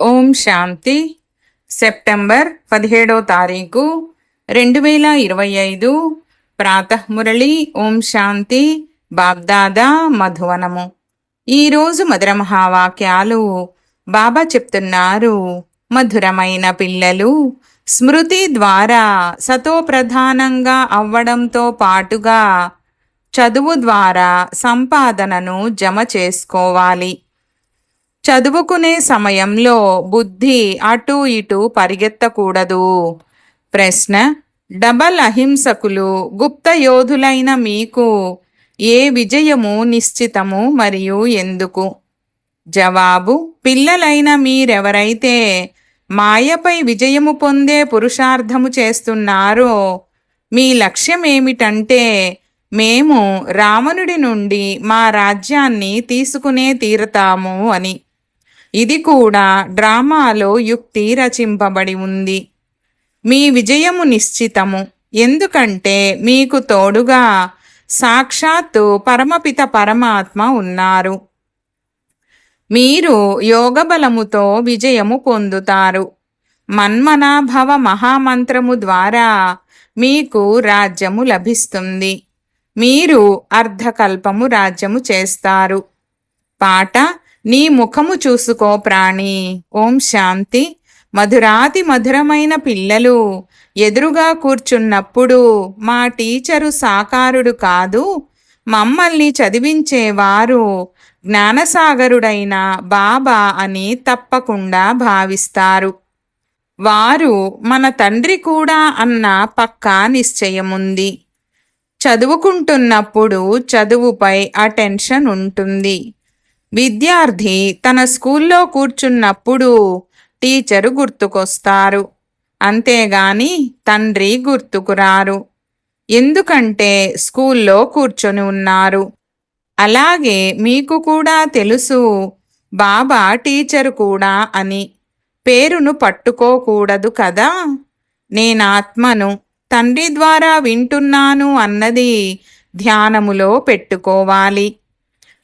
ఓం శాంతి. September పదిహేడో తారీఖు రెండు వేల ఇరవై ఐదు ప్రాతఃమురళి. ఓం శాంతి. బాగ్దాదా మధువనము. ఈరోజు మధుర మహావాక్యాలు బాబా చెప్తున్నారు. మధురమైన పిల్లలు స్మృతి ద్వారా సతోప్రధానంగా అవ్వడంతో పాటుగా చదువు ద్వారా సంపాదనను జమ చేసుకోవాలి. చదువుకునే సమయంలో బుద్ధి అటు ఇటు పరిగెత్తకూడదు. ప్రశ్న డబల్ అహింసకులు గుప్త యోధులైన మీకు ఏ విజయము నిశ్చితము మరియు ఎందుకు? జవాబు పిల్లలైన మీరెవరైతే మాయపై విజయము పొందే పురుషార్థము చేస్తున్నారో మీ లక్ష్యం ఏమిటంటే మేము రావణుడి నుండి మా రాజ్యాన్ని తీసుకునే తీరతాము అని. ఇది కూడా డ్రామాలో యుక్తి రచింపబడి ఉంది. మీ విజయము నిశ్చితము. ఎందుకంటే మీకు తోడుగా సాక్షాత్తు పరమపిత పరమాత్మ ఉన్నారు. మీరు యోగబలముతో విజయము పొందుతారు. మన్మనాభవ మహామంత్రము ద్వారా మీకు రాజ్యము లభిస్తుంది. మీరు అర్ధకల్పము రాజ్యము చేస్తారు. పాట నీ ముఖము చూసుకో ప్రాణి. ఓం శాంతి. మధురాతి మధురమైన పిల్లలు ఎదురుగా కూర్చున్నప్పుడు మా టీచరు సాకారుడు కాదు మమ్మల్ని చదివించేవారు జ్ఞానసాగరుడైన బాబా అని తప్పకుండా భావిస్తారు. వారు మన తండ్రి కూడా అన్న పక్కా నిశ్చయముంది. చదువుకుంటున్నప్పుడు చదువుపై అటెన్షన్ ఉంటుంది. విద్యార్థి తన స్కూల్లో కూర్చున్నప్పుడు టీచరు గుర్తుకొస్తారు. అంతేగాని తండ్రి గుర్తుకురారు ఎందుకంటే స్కూల్లో కూర్చొని ఉన్నారు. అలాగే మీకు కూడా తెలుసు బాబా టీచరు కూడా అని. పేరును పట్టుకోకూడదు కదా? నేనాత్మను తండ్రి ద్వారా వింటున్నాను అన్నది ధ్యానములో పెట్టుకోవాలి.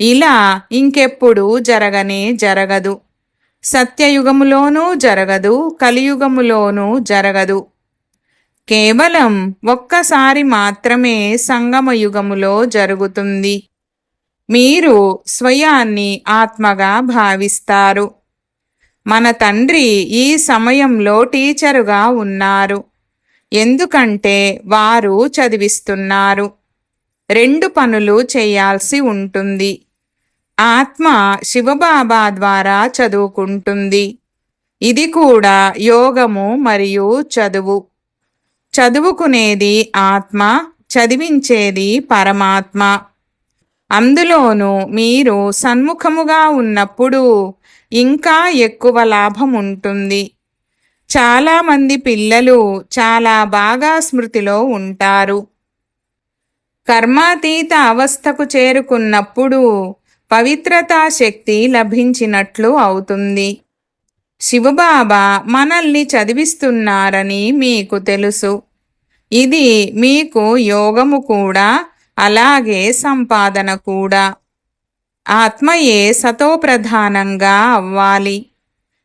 ఇలా ఇంకెప్పుడు జరగనే జరగదు. సత్యయుగములోనూ జరగదు కలియుగములోనూ జరగదు. కేవలం ఒక్కసారి మాత్రమే సంగమయుగములో జరుగుతుంది. మీరు స్వయాన్ని ఆత్మగా భావిస్తారు. మన తండ్రి ఈ సమయంలో టీచరుగా ఉన్నారు. ఎందుకంటే వారు చదివిస్తున్నారు. రెండు పనులు చేయాల్సి ఉంటుంది. ఆత్మ శివబాబా ద్వారా చదువుకుంటుంది. ఇది కూడా యోగము మరియు చదువు. చదువుకునేది ఆత్మ చదివించేది పరమాత్మ. అందులోనూ మీరు సన్ముఖముగా ఉన్నప్పుడు ఇంకా ఎక్కువ లాభం ఉంటుంది. చాలామంది పిల్లలు చాలా బాగా స్మృతిలో ఉంటారు. కర్మాతీత అవస్థకు చేరుకున్నప్పుడు పవిత్రతా శక్తి లభించినట్లు అవుతుంది. శివబాబా మనల్ని చదివిస్తున్నారని మీకు తెలుసు. ఇది మీకు యోగము కూడా అలాగే సంపాదన కూడా. ఆత్మయే సతోప్రధానంగా అవ్వాలి.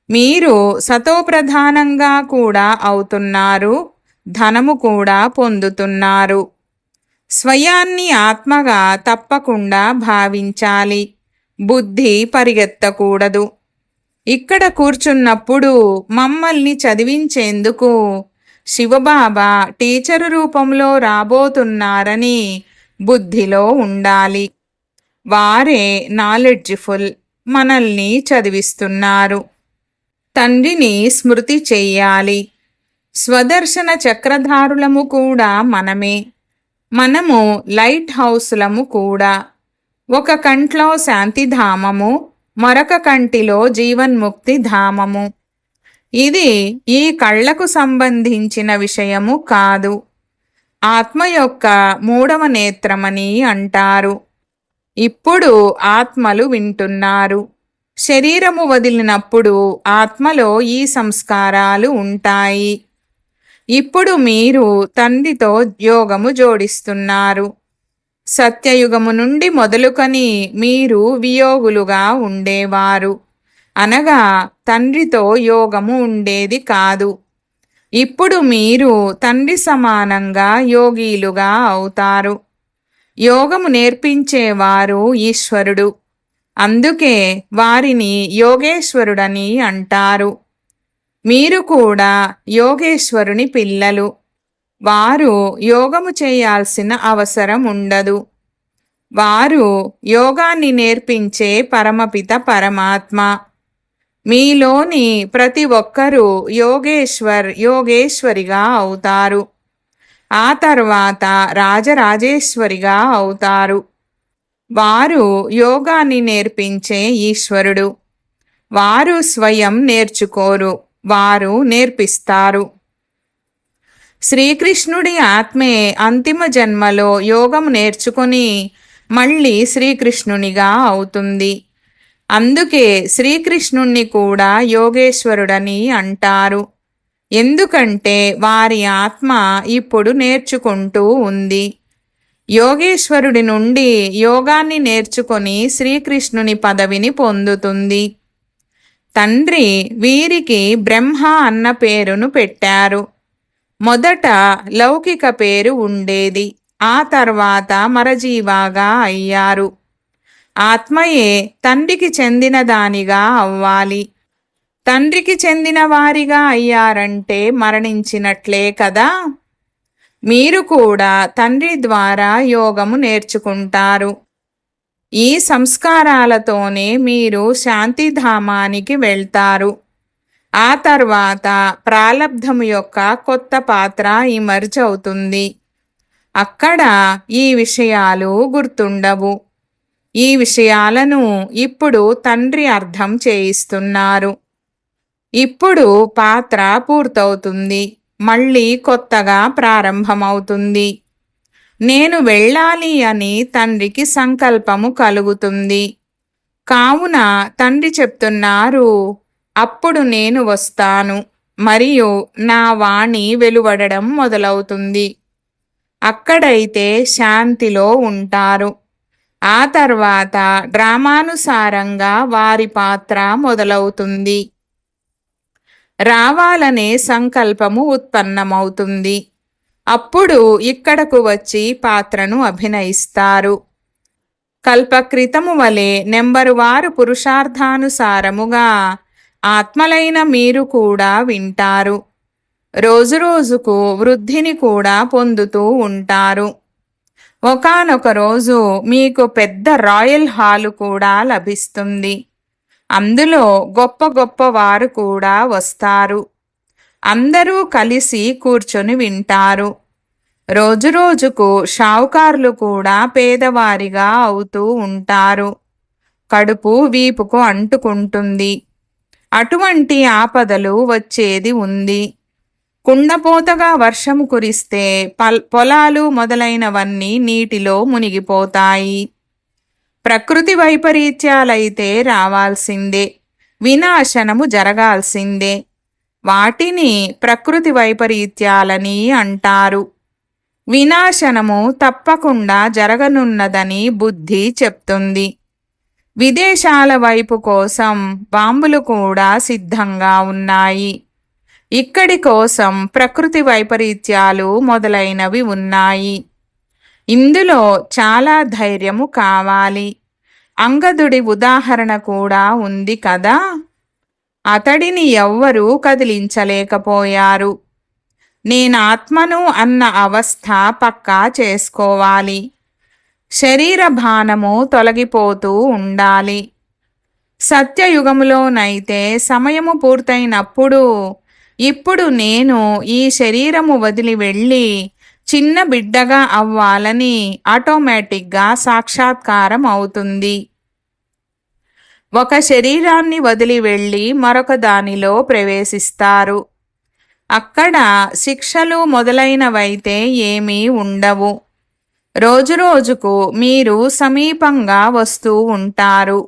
మీరు సతోప్రధానంగా కూడా అవుతున్నారు ధనము కూడా పొందుతున్నారు. స్వయాన్ని ఆత్మగా తప్పకుండా భావించాలి. బుద్ధి పరిగెత్తకూడదు. ఇక్కడ కూర్చున్నప్పుడు మమ్మల్ని చదివించేందుకు శివబాబా టీచరు రూపంలో రాబోతున్నారని బుద్ధిలో ఉండాలి. వారే నాలెడ్జ్ఫుల్ మనల్ని చదివిస్తున్నారు. తండ్రిని స్మృతి చెయ్యాలి. స్వదర్శన చక్రధారులము కూడా మనమే. మనము లైట్ హౌస్లము కూడా ఒక కంట్లో శాంతిధామము మరొక కంటిలో జీవన్ముక్తి ధామము. ఇది ఈ కళ్ళకు సంబంధించిన విషయము కాదు. ఆత్మ యొక్క మూడవ నేత్రమని అంటారు. ఇప్పుడు ఆత్మలు వింటున్నారు. శరీరము వదిలినప్పుడు ఆత్మలో ఈ సంస్కారాలు ఉంటాయి. ఇప్పుడు మీరు తండ్రితో యోగము జోడిస్తున్నారు. సత్యయుగము నుండి మొదలుకొని మీరు వియోగులుగా ఉండేవారు. అనగా తండ్రితో యోగము ఉండేది కాదు. ఇప్పుడు మీరు తండ్రి సమానంగా యోగీలుగా అవుతారు. యోగము నేర్పించేవారు ఈశ్వరుడు. అందుకే వారిని యోగేశ్వరుడని అంటారు. మీరు కూడా యోగేశ్వరుని పిల్లలు. వారు యోగము చేయాల్సిన అవసరం ఉండదు. వారు యోగాన్ని నేర్పించే పరమపిత పరమాత్మ. మీలోని ప్రతి ఒక్కరూ యోగేశ్వర్ యోగేశ్వరిగా అవుతారు. ఆ తర్వాత రాజరాజేశ్వరిగా అవుతారు. వారు యోగాన్ని నేర్పించే ఈశ్వరుడు. వారు స్వయం నేర్చుకోరు. వారు నేర్పిస్తారు. శ్రీకృష్ణుడి ఆత్మే అంతిమ జన్మలో యోగం నేర్చుకొని మళ్ళీ శ్రీకృష్ణునిగా అవుతుంది. అందుకే శ్రీకృష్ణుణ్ణి కూడా యోగేశ్వరుడని అంటారు. ఎందుకంటే వారి ఆత్మ ఇప్పుడు నేర్చుకుంటూ ఉంది. యోగేశ్వరుడి నుండి యోగాన్ని నేర్చుకొని శ్రీకృష్ణుని పదవిని పొందుతుంది. తండ్రి వీరికి బ్రహ్మ అన్న పేరును పెట్టారు. మొదట లౌకిక పేరు ఉండేది. ఆ తర్వాత మరజీవాగా అయ్యారు. ఆత్మయే తండ్రికి చెందిన దానిగా అవ్వాలి. తండ్రికి చెందిన వారిగా అయ్యారంటే మరణించినట్లే కదా? మీరు కూడా తండ్రి ద్వారా యోగము నేర్చుకుంటారు. ఈ సంస్కారాలతోనే మీరు శాంతిధామానికి వెళ్తారు. ఆ తర్వాత ప్రాలబ్ధము యొక్క కొత్త పాత్ర ఇమర్జ్ అవుతుంది. అక్కడ ఈ విషయాలు గుర్తుండవు. ఈ విషయాలను ఇప్పుడు తండ్రి అర్థం చేయిస్తున్నారు. ఇప్పుడు పాత్ర పూర్తవుతుంది. మళ్ళీ కొత్తగా ప్రారంభమవుతుంది. నేను వెళ్ళాలి అని తండ్రికి సంకల్పము కలుగుతుంది. కావున తండ్రి చెప్తున్నారు అప్పుడు నేను వస్తాను. మరియు నా వాణి వెలువడడం మొదలవుతుంది. అక్కడైతే శాంతిలో ఉంటారు. ఆ తర్వాత డ్రామానుసారంగా వారి పాత్ర మొదలవుతుంది. రావాలనే సంకల్పము ఉత్పన్నమవుతుంది. అప్పుడు ఇక్కడకు వచ్చి పాత్రను అభినయిస్తారు. కల్పక్రితము వలె నెంబరు వారు పురుషార్థానుసారముగా ఆత్మలైన మీరు కూడా వింటారు. రోజురోజుకు వృద్ధిని కూడా పొందుతూ ఉంటారు. ఒకనొక రోజు మీకు పెద్ద రాయల్ హాలు కూడా లభిస్తుంది. అందులో గొప్ప గొప్ప వారు కూడా వస్తారు. అందరూ కలిసి కూర్చొని వింటారు. రోజురోజుకు షావుకారులు కూడా పేదవారిగా అవుతూ ఉంటారు. కడుపు వీపుకు అంటుకుంటుంది. అటువంటి ఆపదలు వచ్చేది ఉంది. కుండపోతగా వర్షము కురిస్తే పల్ పొలాలు మొదలైనవన్నీ నీటిలో మునిగిపోతాయి. ప్రకృతి వైపరీత్యాలైతే రావాల్సిందే. వినాశనము జరగాల్సిందే. వాటిని ప్రకృతి వైపరీత్యాలని అంటారు. వినాశనము తప్పకుండా జరగనున్నదని బుద్ధి చెప్తుంది. విదేశాల వైపు కోసం బాంబులు కూడా సిద్ధంగా ఉన్నాయి. ఇక్కడి కోసం ప్రకృతి వైపరీత్యాలు మొదలైనవి ఉన్నాయి. ఇందులో చాలా ధైర్యము కావాలి. అంగదుడి ఉదాహరణ కూడా ఉంది కదా? అతడిని ఎవ్వరూ కదిలించలేకపోయారు. నేనాత్మను అన్న అవస్థ పక్కా చేసుకోవాలి. శరీర భానము తొలగిపోతూ ఉండాలి. సత్యయుగములోనైతే సమయము పూర్తయినప్పుడు ఇప్పుడు నేను ఈ శరీరము వదిలి వెళ్ళి చిన్న బిడ్డగా అవ్వాలని ఆటోమేటిక్గా సాక్షాత్కారం అవుతుంది ఒక శరీరాన్ని వదిలి వెళ్ళి మరొక దానిలో ప్రవేశిస్తారు. అక్కడ శిక్షలు మొదలైనవైతే ఏమీ ఉండవు. రోజురోజుకు మీరు సమీపంగా వస్తూ ఉంటారు.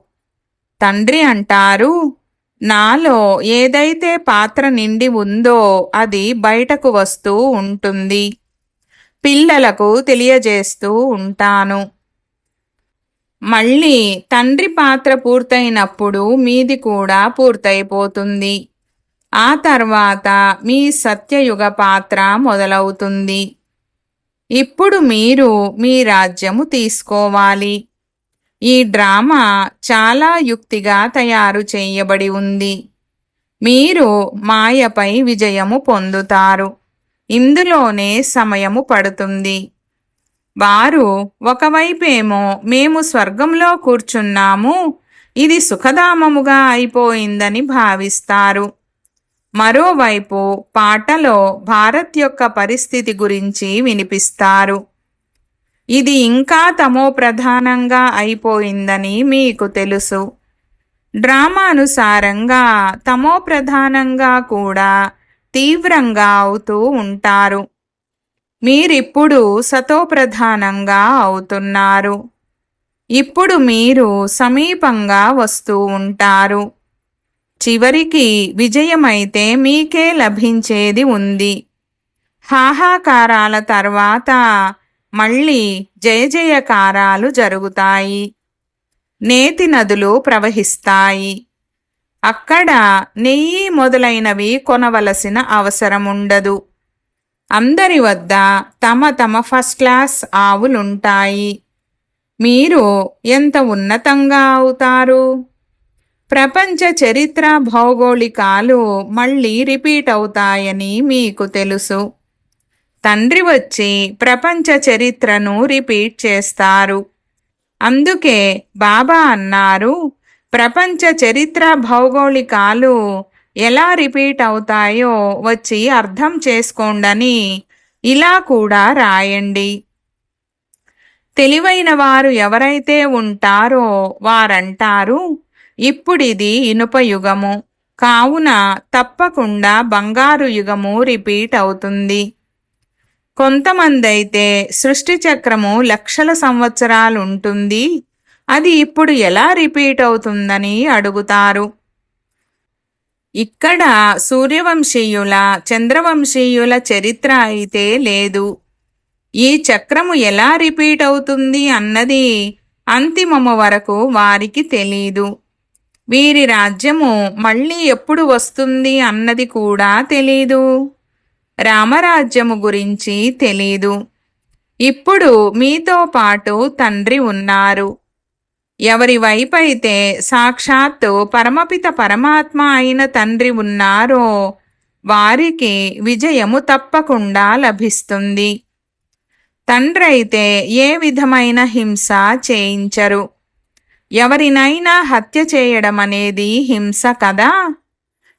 తండ్రి అంటారు నాలో ఏదైతే పాత్ర నిండి ఉందో అది బయటకు వస్తూ ఉంటుంది. పిల్లలకు తెలియజేస్తూ ఉంటాను. మళ్ళీ తండ్రి పాత్ర పూర్తయినప్పుడు మీది కూడా పూర్తయిపోతుంది. ఆ తర్వాత మీ సత్యయుగ పాత్ర మొదలవుతుంది. ఇప్పుడు మీరు మీ రాజ్యము తీసుకోవాలి. ఈ డ్రామా చాలా యుక్తిగా తయారు చేయబడి ఉంది. మీరు మాయపై విజయము పొందుతారు. ఇందులోనే సమయము పడుతుంది. వారు ఒకవైపేమో మేము స్వర్గంలో కూర్చున్నాము ఇది సుఖధామముగా అయిపోయిందని భావిస్తారు. మరోవైపు పాటలో భారత్ యొక్క పరిస్థితి గురించి వినిపిస్తారు. ఇది ఇంకా తమో ప్రధానంగా అయిపోయిందని మీకు తెలుసు. డ్రామానుసారంగా తమో ప్రధానంగా కూడా తీవ్రంగా అవుతూ ఉంటారు. మీరిప్పుడు సతోప్రధానంగా అవుతున్నారు. ఇప్పుడు మీరు సమీపంగా వస్తూ ఉంటారు. చివరికి విజయమైతే మీకే లభించేది ఉంది. హాహాకారాల తర్వాత మళ్ళీ జయజయకారాలు జరుగుతాయి. నేతి నదులు ప్రవహిస్తాయి. అక్కడ నెయ్యి మొదలైనవి కొనవలసిన అవసరముండదు. అందరి వద్ద తమ తమ ఫస్ట్ క్లాస్ ఆవులుంటాయి. మీరు ఎంత ఉన్నతంగా అవుతారు? ప్రపంచ చరిత్ర భౌగోళికాలు మళ్ళీ రిపీట్ అవుతాయని మీకు తెలుసు. తండ్రి వచ్చి ప్రపంచ చరిత్రను రిపీట్ చేస్తారు. అందుకే బాబా అన్నారు ప్రపంచ చరిత్ర భౌగోళికాలు ఎలా రిపీట్ అవుతాయో వచ్చి అర్థం చేసుకోండని ఇలా కూడా రాయండి. తెలివైన వారు ఎవరైతే ఉంటారో వారంటారు ఇప్పుడిది ఇనుప యుగము. కావున తప్పకుండా బంగారు యుగము రిపీట్ అవుతుంది. కొంతమంది అయితే సృష్టి చక్రము లక్షల సంవత్సరాలు ఉంటుంది. అది ఇప్పుడు ఎలా రిపీట్ అవుతుందని అడుగుతారు. ఇక్కడ సూర్యవంశీయుల చంద్రవంశీయుల చరిత్ర అయితే లేదు. ఈ చక్రము ఎలా రిపీట్ అవుతుంది అన్నది అంతిమము వరకు వారికి తెలీదు. వీరి రాజ్యము మళ్ళీ ఎప్పుడు వస్తుంది అన్నది కూడా తెలీదు. రామరాజ్యము గురించి తెలీదు. ఇప్పుడు మీతో పాటు తండ్రి ఉన్నారు. ఎవరి వైపైతే సాక్షాత్తు పరమపిత పరమాత్మ అయిన తండ్రి ఉన్నారో వారికి విజయము తప్పకుండా లభిస్తుంది. తండ్రి అయితే ఏ విధమైన హింస చేయించరు. ఎవరినైనా హత్య చేయడం అనేది హింస కదా?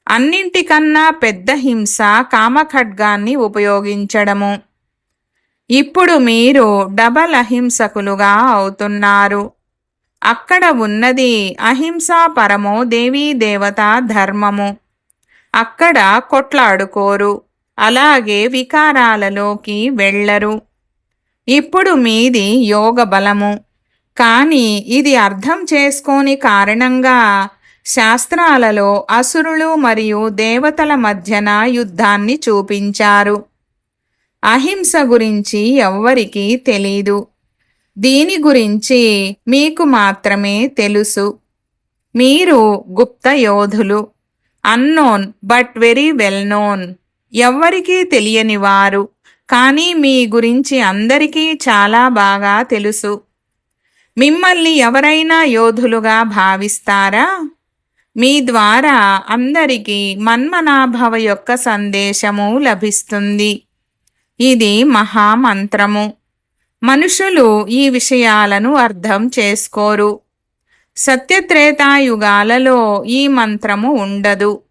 అన్నింటికన్నా పెద్ద హింస కామఖడ్గాన్ని ఉపయోగించడము. ఇప్పుడు మీరు డబల్ అహింసకులుగా అవుతున్నారు. అక్కడ ఉన్నది అహింసా పరమో దేవీ దేవత ధర్మము. అక్కడ కొట్లాడుకోరు అలాగే వికారాలలోకి వెళ్ళరు. ఇప్పుడు మీది యోగ బలము కానీ ఇది అర్థం చేసుకోని కారణంగా శాస్త్రాలలో అసురులు మరియు దేవతల మధ్యన యుద్ధాన్ని చూపించారు. అహింస గురించి ఎవ్వరికీ తెలీదు. దీని గురించి మీకు మాత్రమే తెలుసు. మీరు గుప్త యోధులు unknown but very well known. ఎవ్వరికీ తెలియని వారు కానీ మీ గురించి అందరికీ చాలా బాగా తెలుసు. మిమ్మల్ని ఎవరైనా యోధులుగా భావిస్తారా? మీ ద్వారా అందరికీ మన్మనాభవ యొక్క సందేశము లభిస్తుంది. ఇది మహామంత్రము. మనుషులు ఈ విషయాలను అర్థం చేసుకోరు. సత్యత్రేతాయుగాలలో ఈ మంత్రము ఉండదు.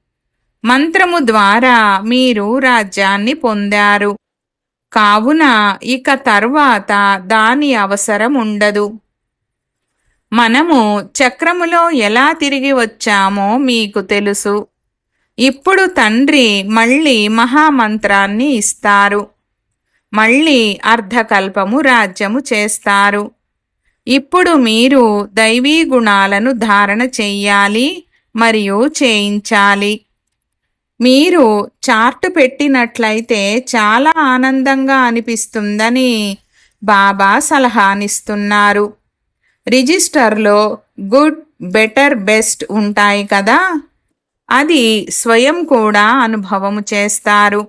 మంత్రము ద్వారా మీరు రాజ్యాన్ని పొందారు. కావున ఇక తర్వాత దాని అవసరం ఉండదు. మనము చక్రములో ఎలా తిరిగి వచ్చామో మీకు తెలుసు. ఇప్పుడు తండ్రి మళ్ళీ మహామంత్రాన్ని ఇస్తారు. మళ్ళీ అర్ధకల్పము రాజ్యము చేస్తారు. ఇప్పుడు మీరు దైవీ గుణాలను ధారణ చెయ్యాలి మరియు చేయించాలి. మీరు చార్టు పెట్టినట్లయితే చాలా ఆనందంగా అనిపిస్తుందని బాబా సలహానిస్తున్నారు. రిజిస్టర్లో గుడ్ బెటర్ బెస్ట్ ఉంటాయి కదా? అది స్వయం కూడా అనుభవము చేస్తారు.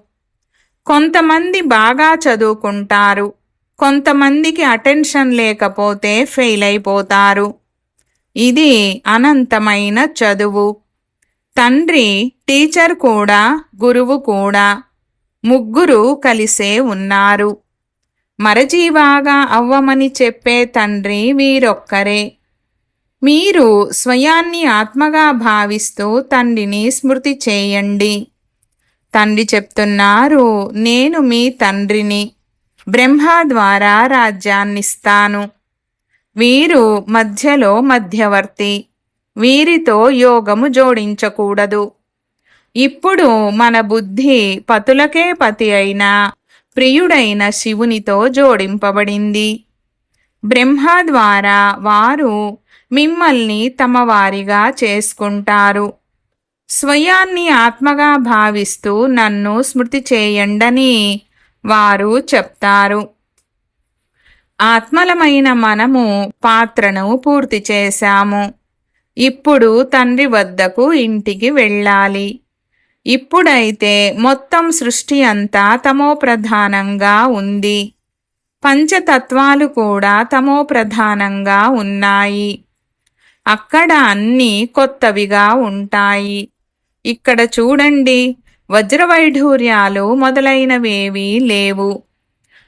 కొంతమంది బాగా చదువుకుంటారు. కొంతమందికి అటెన్షన్ లేకపోతే ఫెయిల్ అయిపోతారు ఇది అనంతమైన చదువు. తండ్రి టీచర్ కూడా గురువు కూడా ముగ్గురు కలిసే ఉన్నారు. మరజీవాగా అవ్వమని చెప్పే తండ్రి వీరొక్కరే. మీరు స్వయాన్ని ఆత్మగా భావిస్తూ తండ్రిని స్మృతి చేయండి. తండ్రి చెప్తున్నారు నేను మీ తండ్రిని బ్రహ్మ ద్వారా రాజ్యాన్నిస్తాను. వీరు మధ్యలో మధ్యవర్తి వీరితో యోగము జోడించకూడదు. ఇప్పుడు మన బుద్ధి పతులకే పతి అయిన ప్రియుడైన శివునితో జోడింపబడింది. బ్రహ్మ ద్వారా వారు మిమ్మల్ని తమ వారిగా చేసుకుంటారు. స్వయాన్ని ఆత్మగా భావిస్తూ నన్ను స్మృతి చేయండని వారు చెప్తారు. ఆత్మలమైన మనము పాత్రను పూర్తి చేశాము. ఇప్పుడు తండ్రి వద్దకు ఇంటికి వెళ్ళాలి. ఇప్పుడైతే మొత్తం సృష్టి అంతా తమో ప్రధానంగా ఉంది. పంచతత్వాలు కూడా తమో ప్రధానంగా ఉన్నాయి. అక్కడ అన్నీ కొత్తవిగా ఉంటాయి. ఇక్కడ చూడండి వజ్రవైఢూర్యాలు మొదలైనవేవీ లేవు.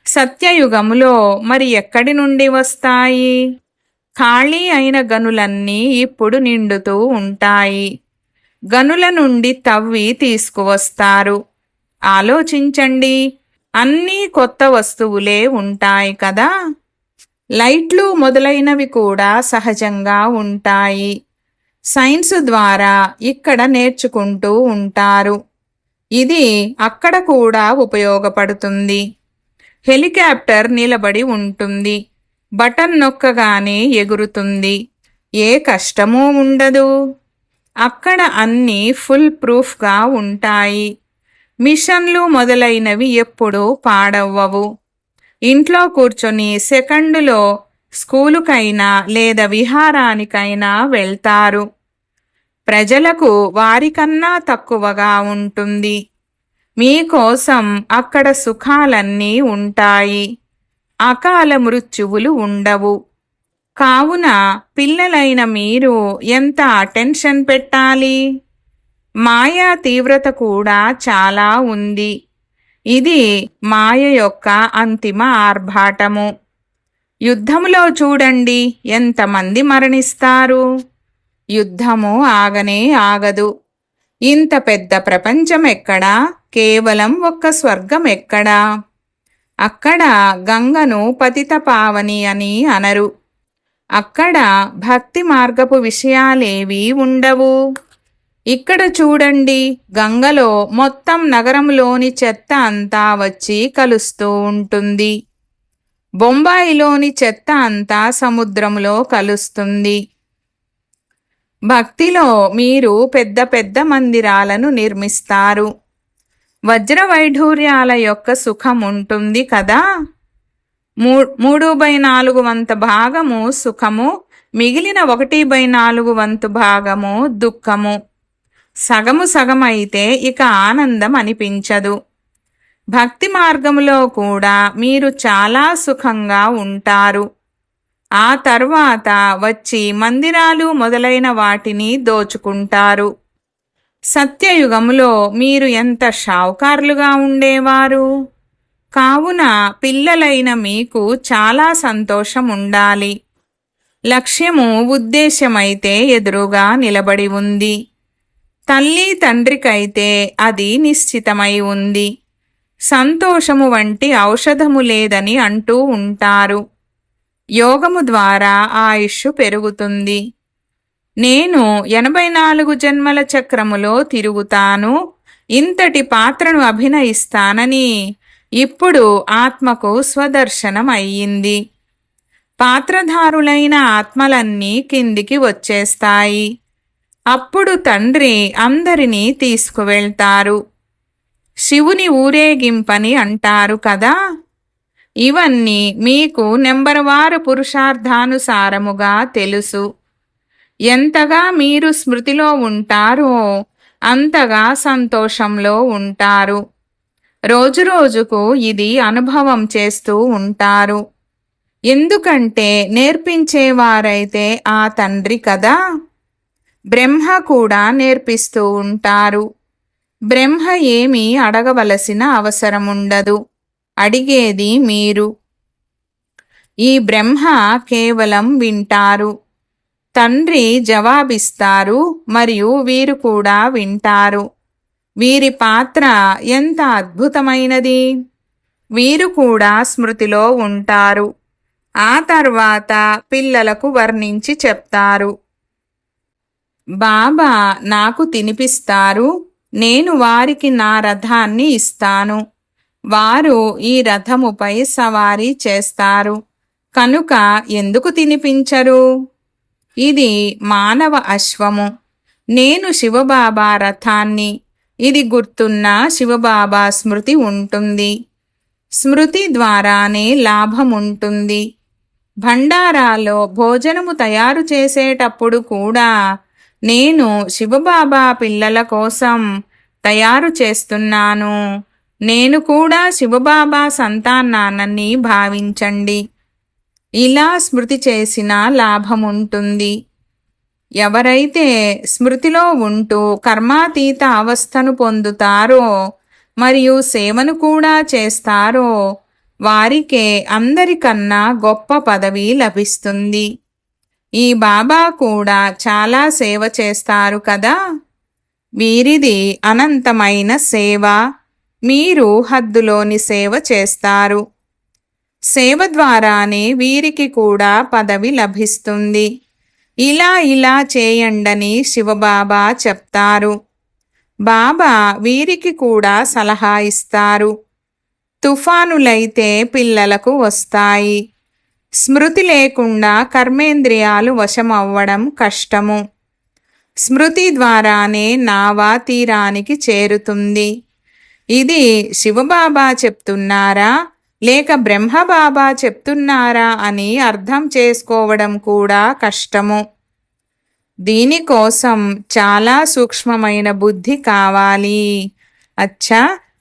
సత్యయుగములో మరి ఎక్కడి నుండి వస్తాయి? ఖాళీ అయిన గనులన్నీ ఇప్పుడు నిండుతూ ఉంటాయి. గనుల నుండి తవ్వి తీసుకువస్తారు. ఆలోచించండి అన్నీ కొత్త వస్తువులే ఉంటాయి కదా? లైట్లు మొదలైనవి కూడా సహజంగా ఉంటాయి. సైన్స్ ద్వారా ఇక్కడ నేర్చుకుంటూ ఉంటారు. ఇది అక్కడ కూడా ఉపయోగపడుతుంది. హెలికాప్టర్ నిలబడి ఉంటుంది. బటన్ నొక్కగానే ఎగురుతుంది. ఏ కష్టమూ ఉండదు. అక్కడ అన్నీ ఫుల్ ప్రూఫ్గా ఉంటాయి. మిషన్లు మొదలైనవి ఎప్పుడూ పాడవ్వవు. ఇంట్లో కూర్చొని సెకండులో స్కూలుకైనా లేదా విహారానికైనా వెళ్తారు. ప్రజలకు వారికన్నా తక్కువగా ఉంటుంది. మీకోసం అక్కడ సుఖాలన్నీ ఉంటాయి. అకాల మృత్యువులు ఉండవు. కావున పిల్లలైన మీరు ఎంత అటెన్షన్ పెట్టాలి? మాయా తీవ్రత కూడా చాలా ఉంది. ఇది మాయ యొక్క అంతిమ ఆర్భాటము. యుద్ధములో చూడండి ఎంతమంది మరణిస్తారు? యుద్ధము ఆగనే ఆగదు. ఇంత పెద్ద ప్రపంచం ఎక్కడా కేవలం ఒక్క స్వర్గం ఎక్కడా అక్కడ గంగను పతిత పావని అని అనరు. అక్కడ భక్తి మార్గపు విషయాలేవి ఉండవు. ఇక్కడ చూడండి గంగలో మొత్తం నగరంలోని చెత్త అంతా వచ్చి కలుస్తూ ఉంటుంది. బొంబాయిలోని చెత్త అంతా సముద్రంలో కలుస్తుంది. భక్తిలో మీరు పెద్ద పెద్ద మందిరాలను నిర్మిస్తారు. వజ్రవైఢూర్యాల యొక్క సుఖం ఉంటుంది కదా? మూ మూడు బై నాలుగు వంత భాగము సుఖము మిగిలిన ఒకటి బై నాలుగు వంతు భాగము దుఃఖము. సగము సగమైతే ఇక ఆనందం అనిపించదు భక్తి మార్గంలో కూడా మీరు చాలా సుఖంగా ఉంటారు. ఆ తర్వాత వచ్చి మందిరాలు మొదలైన వాటిని దోచుకుంటారు. సత్యయుగంలో మీరు ఎంత షావుకారులుగా ఉండేవారు? కావున పిల్లలైన మీకు చాలా సంతోషం ఉండాలి. లక్ష్యము ఉద్దేశ్యమైతే ఎదురుగా నిలబడి ఉంది. తల్లి తండ్రికైతే అది నిశ్చితమై ఉంది. సంతోషము వంటి ఔషధము లేదని అంటూ ఉంటారు. యోగము ద్వారా ఆయుష్ పెరుగుతుంది. నేను ఎనభై నాలుగు జన్మల చక్రములో తిరుగుతాను. ఇంతటి పాత్రను అభినయిస్తానని ఇప్పుడు ఆత్మకు స్వదర్శనం అయ్యింది. పాత్రధారులైన ఆత్మలన్నీ కిందికి వచ్చేస్తాయి. అప్పుడు తండ్రి అందరినీ తీసుకువెళ్తారు. శివుని ఊరేగింపని అంటారు కదా. ఇవన్నీ మీకు నెంబరువారు పురుషార్థానుసారముగా తెలుసు. ఎంతగా మీరు స్మృతిలో ఉంటారో అంతగా సంతోషంలో ఉంటారు. రోజురోజుకు ఇది అనుభవం చేస్తూ ఉంటారు. ఎందుకంటే నేర్పించేవారైతే ఆ తండ్రి కదా. బ్రహ్మ కూడా నేర్పిస్తూ ఉంటారు. బ్రహ్మ ఏమీ అడగవలసిన అవసరముండదు. అడిగేది మీరు. ఈ బ్రహ్మ కేవలం వింటారు. తండ్రి జవాబిస్తారు మరియు వీరు కూడా వింటారు. వీరి పాత్ర ఎంత అద్భుతమైనది. వీరు కూడా స్మృతిలో ఉంటారు. ఆ తర్వాత పిల్లలకు వర్ణించి చెప్తారు. బాబా నాకు తినిపిస్తారు. నేను వారికి నా రథాన్ని ఇస్తాను. వారు ఈ రథముపై సవారీ చేస్తారు. కనుక ఎందుకు తినిపించరు? ఇది మానవ అశ్వము. నేను శివబాబా రథాన్ని. ఇది గుర్తున్న శివబాబా స్మృతి ఉంటుంది. స్మృతి ద్వారానే లాభం ఉంటుంది భండారాలో భోజనము తయారు చేసేటప్పుడు కూడా నేను శివబాబా పిల్లల కోసం తయారు చేస్తున్నాను. నేను కూడా శివబాబా సంతానానని భావించండి. ఇలా స్మృతి చేసిన లాభముంటుంది. ఎవరైతే స్మృతిలో ఉంటూ కర్మాతీత అవస్థను పొందుతారో మరియు సేవను కూడా చేస్తారో వారికే అందరికన్నా గొప్ప పదవి లభిస్తుంది. ఈ బాబా కూడా చాలా సేవ చేస్తారు కదా? వీరిది అనంతమైన సేవ. మీరు హద్దులోని సేవ చేస్తారు. సేవ ద్వారానే వీరికి కూడా పదవి లభిస్తుంది. ఇలా ఇలా చేయండని శివబాబా చెప్తారు. బాబా వీరికి కూడా సలహా ఇస్తారు. తుఫానులైతే పిల్లలకు వస్తాయి. స్మృతి లేకుండా కర్మేంద్రియాలు వశమవ్వడం కష్టము. స్మృతి ద్వారానే నావా తీరానికి చేరుతుంది. ఇది శివబాబా చెప్తున్నారా? లేక బ్రహ్మబాబా చెప్తున్నారా అని అర్థం చేసుకోవడం కూడా కష్టము. దీనికోసం చాలా సూక్ష్మమైన బుద్ధి కావాలి. అచ్చా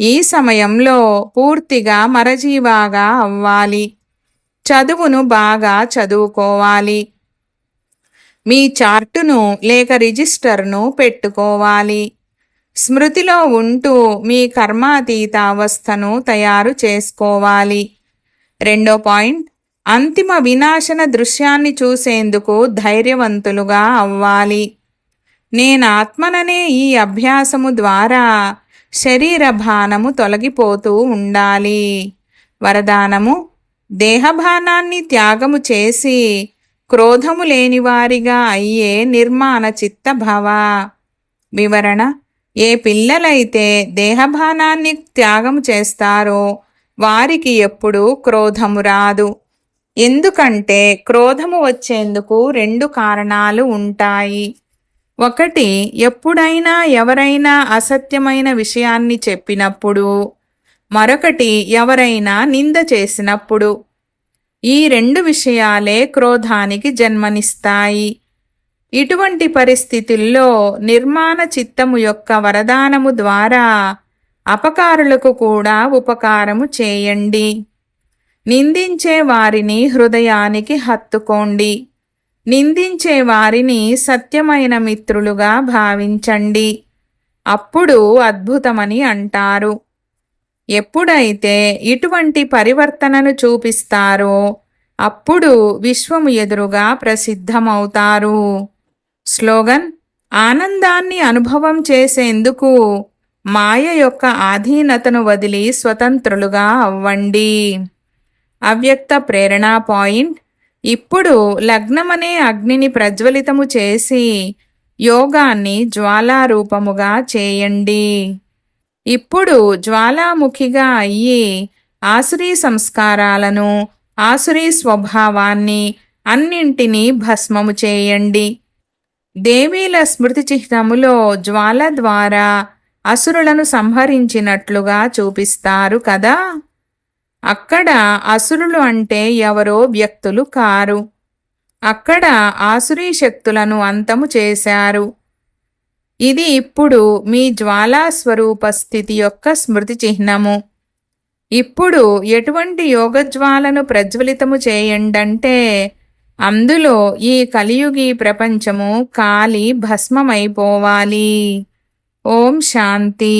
ఈ సమయంలో పూర్తిగా మరజీవాగా అవ్వాలి. చదువును బాగా చదువుకోవాలి. మీ చార్టును లేక రిజిస్టర్ను పెట్టుకోవాలి. స్మృతిలో ఉంటూ మీ కర్మాతీత అవస్థను తయారు చేసుకోవాలి. రెండో పాయింట్ అంతిమ వినాశన దృశ్యాన్ని చూసేందుకు ధైర్యవంతులుగా అవ్వాలి. నేనాత్మననే ఈ అభ్యాసము ద్వారా శరీర భానము తొలగిపోతూ ఉండాలి. వరదానము దేహభానాన్ని త్యాగము చేసి క్రోధము లేనివారిగా అయ్యే నిర్మాణ చిత్త భవ వివరణ ఏ పిల్లలైతే దేహభానాన్ని త్యాగము చేస్తారో వారికి ఎప్పుడు క్రోధము రాదు. ఎందుకంటే క్రోధము వచ్చేందుకు రెండు కారణాలు ఉంటాయి. ఒకటి ఎప్పుడైనా ఎవరైనా అసత్యమైన విషయాన్ని చెప్పినప్పుడు. మరొకటి ఎవరైనా నింద చేసినప్పుడు. ఈ రెండు విషయాలే క్రోధానికి జన్మనిస్తాయి. ఇటువంటి పరిస్థితుల్లో నిర్మాణ చిత్తము యొక్క వరదానము ద్వారా అపకారులకు కూడా ఉపకారము చేయండి. నిందించే వారిని హృదయానికి హత్తుకోండి. నిందించే వారిని సత్యమైన మిత్రులుగా భావించండి. అప్పుడు అద్భుతమని అంటారు. ఎప్పుడైతే ఇటువంటి పరివర్తనను చూపిస్తారో అప్పుడు విశ్వము ఎదురుగా ప్రసిద్ధమవుతారు. స్లోగన్ ఆనందాన్ని అనుభవం చేసేందుకు మాయ యొక్క ఆధీనతను వదిలి స్వతంత్రులుగా అవ్వండి. అవ్యక్త ప్రేరణా పాయింట్ ఇప్పుడు లగ్నమనే అగ్నిని ప్రజ్వలితము చేసి యోగాన్ని జ్వాలారూపముగా చేయండి. ఇప్పుడు జ్వాలాముఖిగా అయ్యి ఆసురీ సంస్కారాలను ఆసురీ స్వభావాన్ని అన్నింటినీ భస్మము చేయండి. దేవీల స్మృతి చిహ్నములో జ్వాల ద్వారా అసురులను సంహరించినట్లుగా చూపిస్తారు కదా? అక్కడ అసురులు అంటే ఎవరో వ్యక్తులు కారు. అక్కడ ఆసురీ శక్తులను అంతము చేశారు. ఇది ఇప్పుడు మీ జ్వాలాస్వరూప స్థితి యొక్క స్మృతి చిహ్నము. ఇప్పుడు ఎటువంటి యోగజ్వాలను ప్రజ్వలితము చేయండంటే అందులో ఈ కలియుగి ప్రపంచము కాలి భస్మమైపోవాలి. ఓం శాంతి.